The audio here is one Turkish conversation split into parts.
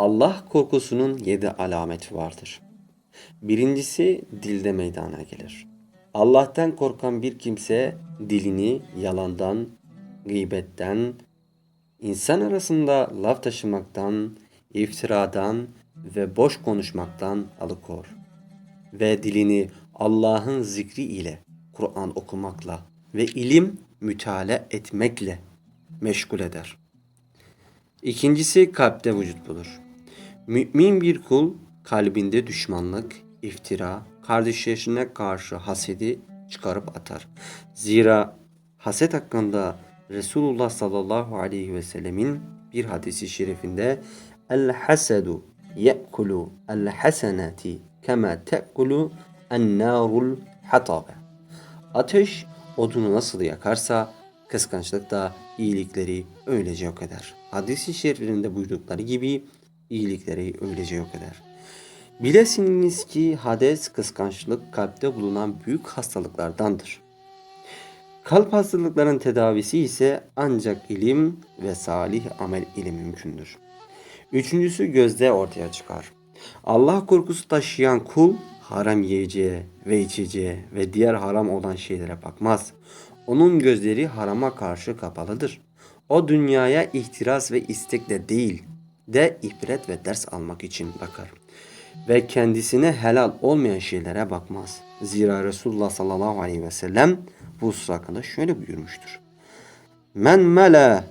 Allah korkusunun yedi alameti vardır. Birincisi dilde meydana gelir. Allah'tan korkan bir kimse dilini yalandan, gıybetten, insan arasında laf taşımaktan, iftiradan ve boş konuşmaktan alıkor. Ve dilini Allah'ın zikri ile, Kur'an okumakla ve ilim mütale etmekle meşgul eder. İkincisi kalpte vücut bulur. Mümin bir kul kalbinde düşmanlık, iftira, kardeşlerine karşı hasedi çıkarıp atar. Zira haset hakkında Resulullah sallallahu aleyhi ve sellemin bir hadisi şerifinde El hasedu ye'kulu el hasenati kema te'kulu en narul hatabe. Ateş odunu nasıl yakarsa kıskançlık da iyilikleri öylece yok eder. Hadis-i şeriflerinde gibi iyilikleri öylece yok eder. Bilesiniz ki hades kıskançlık kalpte bulunan büyük hastalıklardandır. Kalp hastalıkların tedavisi ise ancak ilim ve salih amel ile mümkündür. Üçüncüsü gözde ortaya çıkar. Allah korkusu taşıyan kul haram yiyeceğe ve içeceğe ve diğer haram olan şeylere bakmaz. Onun gözleri harama karşı kapalıdır. O dünyaya ihtiras ve istekle değil de ibret ve ders almak için bakar. Ve kendisine helal olmayan şeylere bakmaz. Zira Resulullah sallallahu aleyhi ve sellem bu husus hakkında şöyle buyurmuştur. Men mela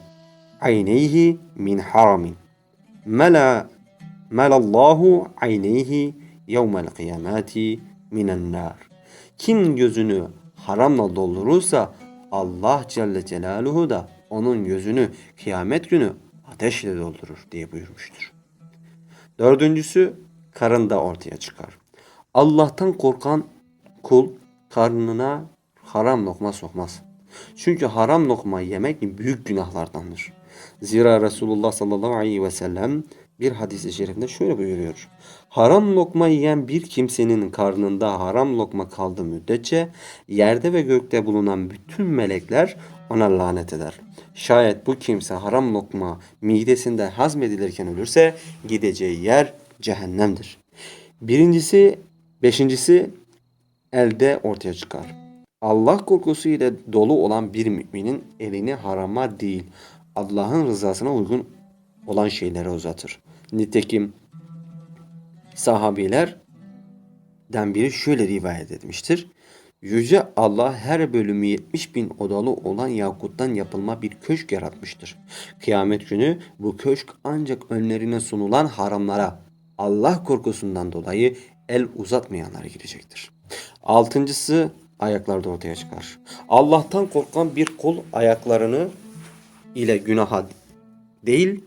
ayneyhi min haramin. Mela melallahu ayneyhi yevmel kıyamati minen nar. Kim gözünü haramla doldurursa Allah Celle Celaluhu da onun gözünü kıyamet günü ateşle doldurur diye buyurmuştur. Dördüncüsü karında ortaya çıkar. Allah'tan korkan kul karnına haram lokma sokmaz. Çünkü haram lokma yemek büyük günahlardandır. Zira Resulullah sallallahu aleyhi ve sellem bir hadis-i şerifinde şöyle buyuruyor. Haram lokma yiyen bir kimsenin karnında haram lokma kaldığı müddetçe yerde ve gökte bulunan bütün melekler ona lanet eder. Şayet bu kimse haram lokma midesinde hazmedilirken ölürse gideceği yer cehennemdir. Birincisi, beşincisi elde ortaya çıkar. Allah korkusu ile dolu olan bir müminin elini harama değil, Allah'ın rızasına uygun olan şeylere uzatır. Nitekim sahabilerden biri şöyle rivayet etmiştir. Yüce Allah her bölümü 70 bin odalı olan yakuttan yapılma bir köşk yaratmıştır. Kıyamet günü bu köşk ancak önlerine sunulan haramlara Allah korkusundan dolayı el uzatmayanlara girecektir. Altıncısı ayaklarda ortaya çıkar. Allah'tan korkan bir kul ayaklarını ile günaha değil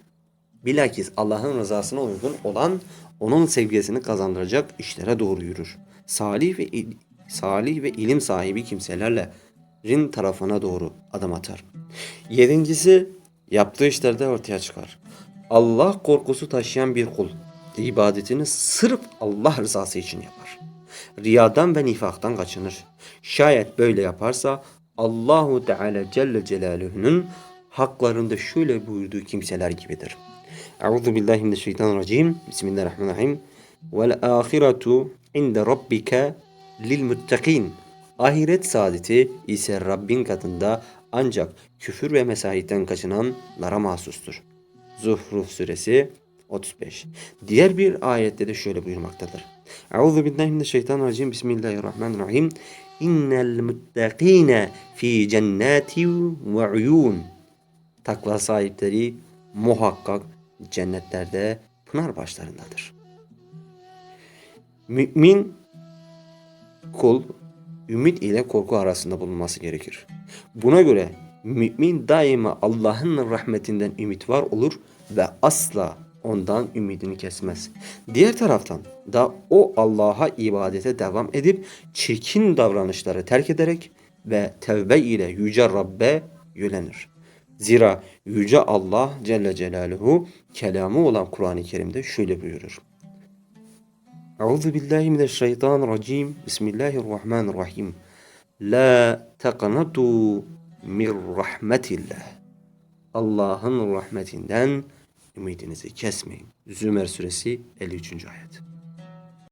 bilakis Allah'ın rızasına uygun olan onun sevgisini kazandıracak işlere doğru yürür. Salih ve il- salih ve ilim sahibi kimselerle rin tarafına doğru adım atar. Yedincisi yaptığı işlerde ortaya çıkar. Allah korkusu taşıyan bir kul ibadetini sırf Allah rızası için yapar. Riyadan ve nifaktan kaçınır. Şayet böyle yaparsa Allahu Teala Celle Celaluhu'nun haklarında şöyle buyurduğu kimseler gibidir. Euzu billahi mineşşeytanirracim. Bismillahirrahmanirrahim. Vel ahiretu inde rabbike lil muttakin. Ahiret saadeti ise Rabbin katında ancak küfür ve mesahitten kaçınanlara mahsustur. Zuhruf suresi 35. Diğer bir ayette de şöyle buyurmaktadır. Euzu billahi mineşşeytanirracim. Bismillahirrahmanirrahim. İnnel muttakine fi cennati ve uyun. Takva sahipleri muhakkak cennetlerde pınar başlarındadır. Mümin kul ümit ile korku arasında bulunması gerekir. Buna göre mümin daima Allah'ın rahmetinden ümit var olur ve asla ondan ümidini kesmez. Diğer taraftan da o Allah'a ibadete devam edip çirkin davranışları terk ederek ve tevbe ile yüce Rabbe yönelir. Zira yüce Allah Celle Celaluhu kelamı olan Kur'an-ı Kerim'de şöyle buyurur. Euzu billahi mineşşeytanirracim. Bismillahirrahmanirrahim. La taqnatu min rahmetillah. Allah'ın rahmetinden ümidinizi kesmeyin. Zümer suresi 53. ayet.